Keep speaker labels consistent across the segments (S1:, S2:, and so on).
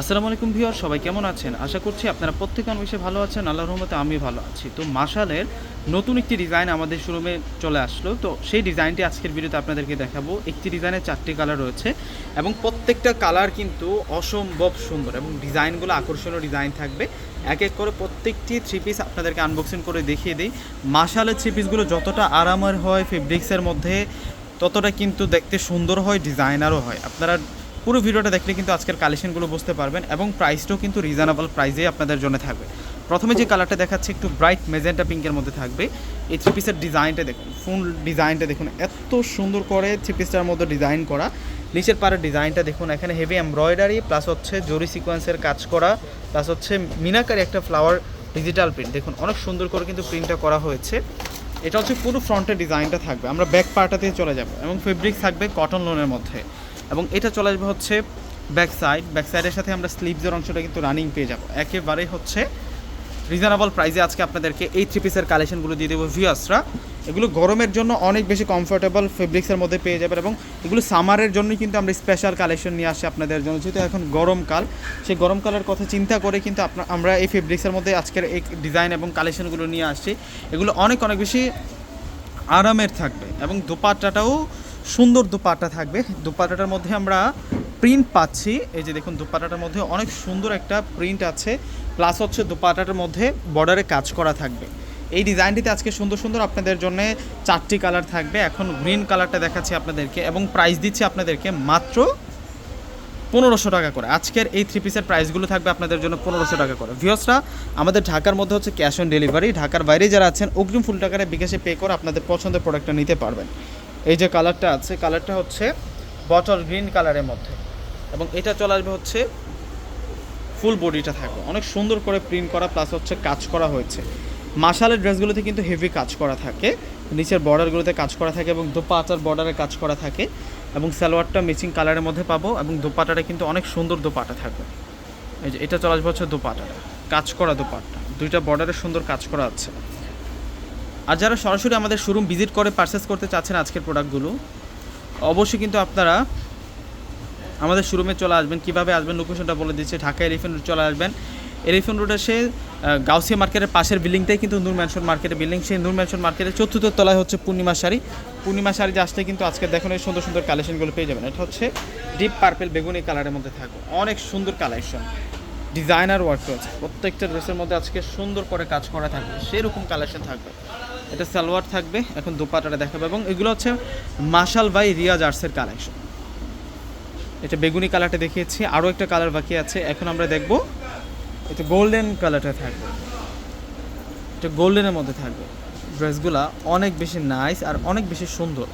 S1: আসসালামু আলাইকুম ভিউয়ার সবাই কেমন আছেন? আশা করছি আপনারা প্রত্যেকে অনেক ভালো আছেন, আল্লাহর রহমতে আমি ভালো আছি। তো মাশালের নতুন একটি ডিজাইন আমাদের শোরুমে চলে আসলো। তো সেই ডিজাইনটি আজকের ভিডিওতে আপনাদেরকে দেখাবো। একটি ডিজাইনের চারটি কালার রয়েছে এবং প্রত্যেকটা কালার কিন্তু অসম্ভব সুন্দর এবং ডিজাইনগুলো আকর্ষণীয় ডিজাইন থাকবে। এক এক করে প্রত্যেকটি থ্রি পিস আপনাদেরকে আনবক্সিং করে দেখিয়ে দিই। মাশালের থ্রি পিসগুলো যতটা আরামের হয় ফেব্রিক্সের মধ্যে, ততটা কিন্তু দেখতে সুন্দর হয় ডিজাইনারও হয়। আপনারা পুরো ভিডিওটা দেখলে কিন্তু আজকের কালেকশনগুলো বুঝতে পারবেন এবং প্রাইসটাও কিন্তু রিজনেবল প্রাইসে আপনাদের জন্য থাকবে। প্রথমে যে কালারটা দেখাচ্ছে একটু ব্রাইট মেজেন্টা পিঙ্কের মধ্যে থাকবে। এই থ্রি পিসের ডিজাইনটা দেখুন ফুল ডিজাইনটা দেখুন, এত সুন্দর করে থ্রি পিসটার মধ্যে ডিজাইন করা। নিচের পাড়ের ডিজাইনটা দেখুন, এখানে হেভি এমব্রয়ডারি প্লাস হচ্ছে জরি সিকোয়েন্সের কাজ করা প্লাস হচ্ছে মিনাকারি একটা ফ্লাওয়ার ডিজিটাল প্রিন্ট দেখুন, অনেক সুন্দর করে কিন্তু প্রিন্টটা করা হয়েছে। এটা হচ্ছে পুরো ফ্রন্টের ডিজাইনটা থাকবে। আমরা ব্যাক পার্টাতে চলে যাব এবং ফেব্রিক থাকবে কটন লোনের মধ্যে। এবং এটা চলে আসবে হচ্ছে ব্যাক সাইড ব্যাক সাইডের সাথে আমরা স্লিভসের অংশটা কিন্তু রানিং পেয়ে যাব। একেবারে হচ্ছে রিজনেবল প্রাইসে আজকে আপনাদেরকে এই থ্রি পিসের কালেকশনগুলো দিয়ে দেবো ভিউয়ার্সরা এগুলো গরমের জন্য অনেক বেশি কমফোর্টেবল ফেব্রিক্সের মধ্যে পেয়ে যাবেন এবং এগুলো সামারের জন্যই কিন্তু আমরা স্পেশাল কালেকশন নিয়ে আসি আপনাদের জন্য। যেহেতু এখন গরমকাল সেই গরমকালের কথা চিন্তা করে কিন্তু আপনার আমরা এই ফেব্রিক্সের মধ্যে আজকের এই ডিজাইন এবং কালেকশনগুলো নিয়ে আসছি। এগুলো অনেক অনেক বেশি আরামের থাকবে এবং দোপাট্টাটাও সুন্দর দোপাট্টা থাকবে। দোপাট্টাটার মধ্যে আমরা প্রিন্ট পাচ্ছি। এই যে দেখুন, দোপাট্টাটার মধ্যে অনেক সুন্দর একটা প্রিন্ট আছে। প্লাস হচ্ছে দোপাট্টাটার মধ্যে বর্ডারে কাজ করা থাকবে। এই ডিজাইনটিতে আজকে সুন্দর সুন্দর আপনাদের জন্য চারটি কালার থাকবে। এখন গ্রিন কালারটা দেখাচ্ছি আপনাদেরকে এবং প্রাইস দিচ্ছি আপনাদেরকে মাত্র পনেরোশো টাকা করে। আজকের এই থ্রি পিসের প্রাইসগুলো থাকবে আপনাদের জন্য পনেরোশো টাকা করে। ভিওসরা আমাদের ঢাকার মধ্যে হচ্ছে ক্যাশ অন ডেলিভারি ঢাকার বাইরে যারা আছেন, অগ্রিম ফুল টাকারে বিকাশে পে করে আপনাদের পছন্দের প্রোডাক্টটা নিতে পারবেন। এই যে কালারটা আছে, কালারটা হচ্ছে বটল গ্রিন কালারের মধ্যে। এবং এটা চলে আসবে হচ্ছে ফুল বডিটা থাকবে। অনেক সুন্দর করে প্রিন্ট করা প্লাস হচ্ছে কাজ করা হয়েছে। মাশালের ড্রেসগুলোতে কিন্তু হেভি কাজ করা থাকে। নিচের বর্ডারগুলোতে কাজ করা থাকে এবং দোপাটার বর্ডারে কাজ করা থাকে। এবং সালোয়ারটা ম্যাচিং কালারের মধ্যে পাবো এবং দোপাটাটা কিন্তু অনেক সুন্দর দোপাটা থাকবে। এই যে এটা চলে আসবে হচ্ছে দোপাটাটা কাজ করা দোপাট্টা। দুইটা বর্ডারে সুন্দর কাজ করা আছে। আর যারা সরাসরি আমাদের শোরুম ভিজিট করে পারচেস করতে চাচ্ছেন আজকের প্রোডাক্টগুলো অবশ্যই কিন্তু আপনারা আমাদের শোরুমে চলে আসবেন। কীভাবে আসবেন? লোকেশনটা বলে দিচ্ছে। ঢাকা এলিফেন্ট রোড চলে আসবেন। এলিফেন্ট রোড এসে গাউসিয়া মার্কেটের পাশের বিল্ডিংটাই কিন্তু নূর ম্যানশন মার্কেটের বিল্ডিং সেই নূর ম্যানশন মার্কেটের চতুর্থ তলায় হচ্ছে পূর্ণিমা শাড়ি। পূর্ণিমা শাড়িতে আসলে কিন্তু আজকে দেখুন এই সুন্দর সুন্দর কালেকশনগুলো পেয়ে যাবেন। এটা হচ্ছে ডিপ পার্পেল বেগুনি কালারের মধ্যে থাকবে। অনেক সুন্দর কালেকশন ডিজাইনার ওয়ার্ক রয়েছে। প্রত্যেকটা ড্রেসের মধ্যে আজকে সুন্দর করে কাজ করা থাকবে, সেরকম কালেকশন থাকবে। এটা সালোয়ার থাকবে, এখন দুপাটাটা দেখাবে, এবং এগুলো হচ্ছে মাশাল বাই রিয়াজ আর্টসের কালেকশন এটা বেগুনি কালারটা দেখিয়েছি, আরও একটা কালার বাকি আছে, এখন আমরা দেখব এটা গোল্ডেন কালারটা থাকবে। এটা গোল্ডেনের মধ্যে থাকবে। ড্রেসগুলা অনেক বেশি নাইস আর অনেক বেশি সুন্দর।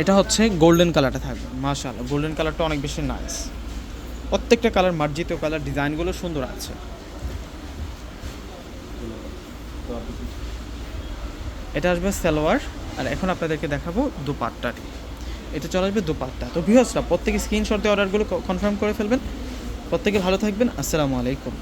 S1: এটা হচ্ছে গোল্ডেন কালারটা থাকবে মাশাল গোল্ডেন কালারটা অনেক বেশি নাইস প্রত্যেকটা কালার মার্জিত কালার ডিজাইনগুলো সুন্দর আছে। এটা আসবে সালোয়ার, আর এখন আপনাদেরকে দেখাবো দুপাট্টাটি এটা চলে আসবে দুপাট্টা। তো ভিউয়ার্সরা প্রত্যেকে স্ক্রিনশট দিয়ে অর্ডারগুলো কনফার্ম করে ফেলবেন। প্রত্যেকে ভালো থাকবেন, আসসালামু আলাইকুম।